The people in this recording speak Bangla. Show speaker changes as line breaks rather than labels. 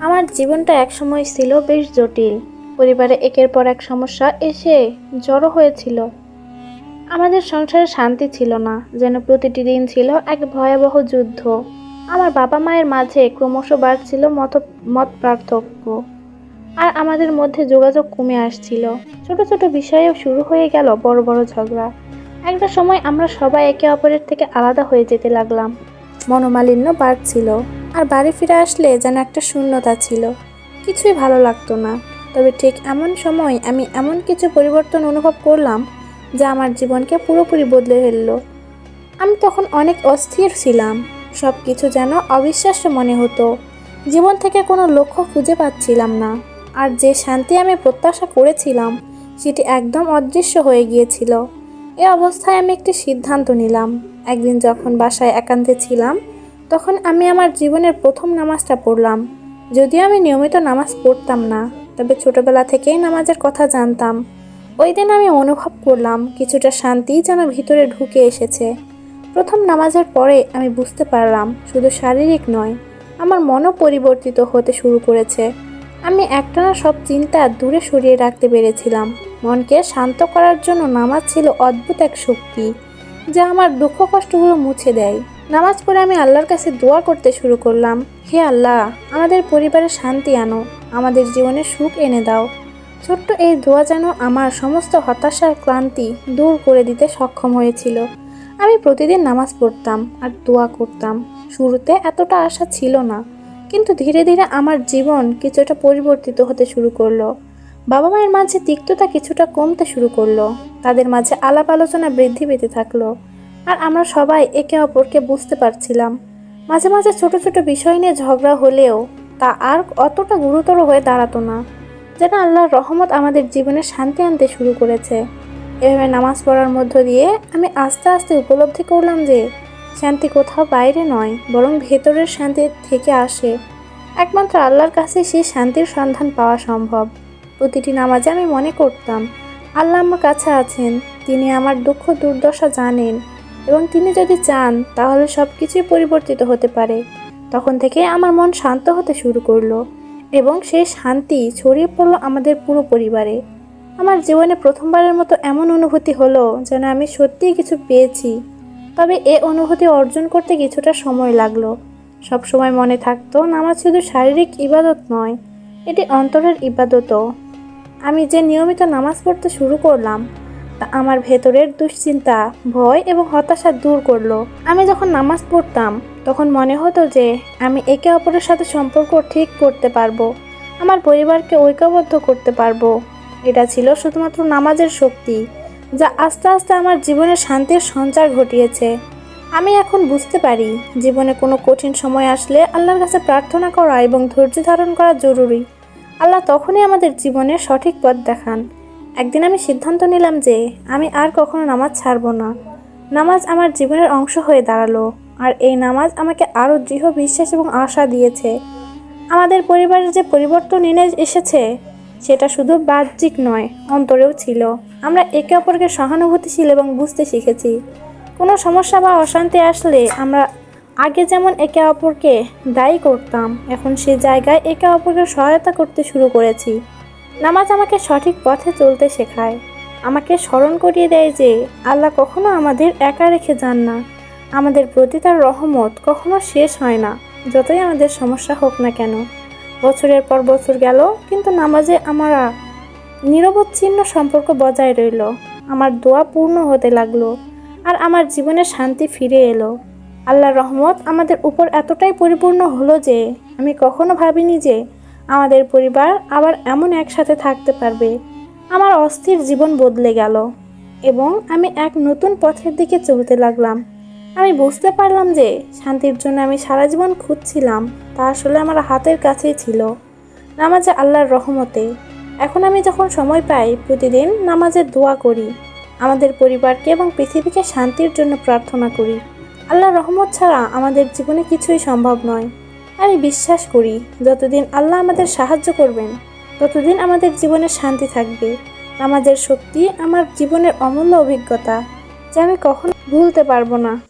আমার জীবনটা একসময় ছিল বেশ জটিল। পরিবারে একের পর এক সমস্যা এসে জড়ো হয়েছিল। আমাদের সংসারে শান্তি ছিল না, যেন প্রতিটি দিন ছিল এক ভয়াবহ যুদ্ধ। আমার বাবা মায়ের মাঝে ক্রমশ বাড়ছিল মত মত পার্থক্য। আর আমাদের মধ্যে যোগাযোগ কমে আসছিল। ছোট ছোট বিষয়েও শুরু হয়ে গেল বড় বড় ঝগড়া। একটা সময় আমরা সবাই একে অপরের থেকে আলাদা হয়ে যেতে লাগলাম। মনোমালিন্য বাড়ছিল। আর বাড়ি ফিরে আসলে যেন একটা শূন্যতা ছিল। কিছুই ভালো লাগতো না। তবে ঠিক এমন সময় আমি এমন কিছু পরিবর্তন অনুভব করলাম যা আমার জীবনকে পুরোপুরি বদলে ফেলল। আমি তখন অনেক অস্থির ছিলাম। সব কিছু যেন অবিশ্বাস্য মনে হতো। জীবন থেকে কোনো লক্ষ্য খুঁজে পাচ্ছিলাম না। আর যে শান্তি আমি প্রত্যাশা করেছিলাম, সেটি একদম অদৃশ্য হয়ে গিয়েছিল। এ অবস্থায় আমি একটি সিদ্ধান্ত নিলাম। একদিন যখন বাসায় একান্তে ছিলাম তখন আমি আমার জীবনের প্রথম নামাজটা পড়লাম। যদিও আমি নিয়মিত নামাজ পড়তাম না, তবে ছোটবেলা থেকেই নামাজের কথা জানতাম। ওই দিন আমি অনুভব করলাম, কিছুটা শান্তি যেন ভিতরে ঢুকে এসেছে। প্রথম নামাজের পরে আমি বুঝতে পারলাম, শুধু শারীরিক নয়, আমার মনও পরিবর্তিত হতে শুরু করেছে। আমি একটানা সব চিন্তা দূরে সরিয়ে রাখতে পেরেছিলাম। মনকে শান্ত করার জন্য নামাজ ছিল অদ্ভুত এক শক্তি, যা আমার দুঃখ কষ্টগুলো মুছে দেয়। নামাজ পড়ে আমি আল্লাহর কাছে দোয়া করতে শুরু করলাম। হে আল্লাহ, আমাদের পরিবারে শান্তি আনো, আমাদের জীবনে সুখ এনে দাও। ছোট্ট এই দোয়া যেন আমার সমস্ত হতাশার ক্লান্তি দূর করে দিতে সক্ষম হয়েছিল। আমি প্রতিদিন নামাজ পড়তাম আর দোয়া করতাম। শুরুতে এতটা আশা ছিল না, কিন্তু ধীরে ধীরে আমার জীবন কিছুটা পরিবর্তিত হতে শুরু করল। বাবা মায়ের মাঝে তিক্ততা কিছুটা কমতে শুরু করল। তাদের মাঝে আলাপ আলোচনা বৃদ্ধি পেতে থাকল। আর আমরা সবাই একে অপরকে বুঝতে পারছিলাম। মাঝে মাঝে ছোট ছোট বিষয় নিয়ে ঝগড়া হলেও তা আর অতটা গুরুতর হয়ে দাঁড়াতো না। যেন আল্লাহর রহমত আমাদের জীবনে শান্তি আনতে শুরু করেছে। এভাবে নামাজ পড়ার মধ্য দিয়ে আমি আস্তে আস্তে উপলব্ধি করলাম যে, শান্তি কোথাও বাইরে নয়, বরং ভেতরের শান্তি থেকে আসে। একমাত্র আল্লাহর কাছে সেই শান্তির সন্ধান পাওয়া সম্ভব। প্রতিটি নামাজে আমি মনে করতাম, আল্লাহ আমার কাছে আছেন, তিনি আমার দুঃখ দুর্দশা জানেন। এবং তিনি যদি চান, তাহলে সব কিছুই পরিবর্তিত হতে পারে। তখন থেকে আমার মন শান্ত হতে শুরু করল এবং সেই শান্তি ছড়িয়ে পড়ল আমাদের পুরো পরিবারে। আমার জীবনে প্রথমবারের মতো এমন অনুভূতি হলো যেন আমি সত্যিই কিছু পেয়েছি। তবে এ অনুভূতি অর্জন করতে কিছুটা সময় লাগল। সব সময় মনে থাকতো নামাজ শুধু শারীরিক ইবাদত নয়, এটি অন্তরের ইবাদতও। আমি যে নিয়মিত নামাজ পড়তে শুরু করলাম আমার ভেতরের দুশ্চিন্তা, ভয় এবং হতাশা দূর করল। আমি যখন নামাজ পড়তাম, তখন মনে হতো যে আমি একে অপরের সাথে সম্পর্ক ঠিক করতে পারব, আমার পরিবারকে ঐক্যবদ্ধ করতে পারব। এটা ছিল শুধুমাত্র নামাজের শক্তি, যা আস্তে আস্তে আমার জীবনে শান্তির সঞ্চার ঘটিয়েছে। আমি এখন বুঝতে পারি, জীবনে কোনো কঠিন সময় আসলে আল্লাহর কাছে প্রার্থনা করা এবং ধৈর্য ধারণ করা জরুরি। আল্লাহ তখনই আমাদের জীবনে সঠিক পথ দেখান। একদিন আমি সিদ্ধান্ত নিলাম যে আমি আর কখনো নামাজ ছাড়বো না। নামাজ আমার জীবনের অংশ হয়ে দাঁড়াল আর এই নামাজ আমাকে আরও দৃঢ় বিশ্বাস এবং আশা দিয়েছে। আমাদের পরিবারের যে পরিবর্তন এনে এসেছে, সেটা শুধু বাহ্যিক নয়, অন্তরেও ছিল। আমরা একে অপরকে সহানুভূতিশীল এবং বুঝতে শিখেছি। কোনো সমস্যা বা অশান্তি আসলে আমরা আগে যেমন একে অপরকে দায়ী করতাম, এখন সে জায়গায় একে অপরকে সহায়তা করতে শুরু করেছি। নামাজ আমাকে সঠিক পথে চলতে শেখায়। আমাকে স্মরণ করিয়ে দেয় যে আল্লাহ কখনো আমাদের একা রেখে যান না। আমাদের প্রতি তার রহমত কখনো শেষ হয় না, যতই আমাদের সমস্যা হোক না কেন। বছরের পর বছর গেল, কিন্তু নামাজে আমরা নিরবচ্ছিন্ন সম্পর্ক বজায় রইল। আমার দোয়া পূর্ণ হতে লাগল আর আমার জীবনে শান্তি ফিরে এলো। আল্লাহর রহমত আমাদের উপর এতটাই পরিপূর্ণ হলো যে আমি কখনো ভাবিনি যে আমাদের পরিবার আবার এমন একসাথে থাকতে পারবে। আমার অস্থির জীবন বদলে গেল এবং আমি এক নতুন পথের দিকে চলতে লাগলাম। আমি বুঝতে পারলাম যে শান্তির জন্য আমি সারা জীবন খুঁজছিলাম, তা আসলে আমার হাতের কাছেই ছিল। নামাজে আল্লাহর রহমতে। এখন আমি যখন সময় পাই, প্রতিদিন নামাজের দোয়া করি। আমাদের পরিবারকে এবং পৃথিবীকে শান্তির জন্য প্রার্থনা করি। আল্লাহর রহমত ছাড়া আমাদের জীবনে কিছুই সম্ভব নয়। আমি বিশ্বাস করি, যতদিন আল্লাহ আমাদের সাহায্য করবেন, ততদিন আমাদের জীবনে শান্তি থাকবে। আমাদের শক্তি আমার জীবনের অমূল্য অভিজ্ঞতা যা আমি কখনো ভুলতে পারব না।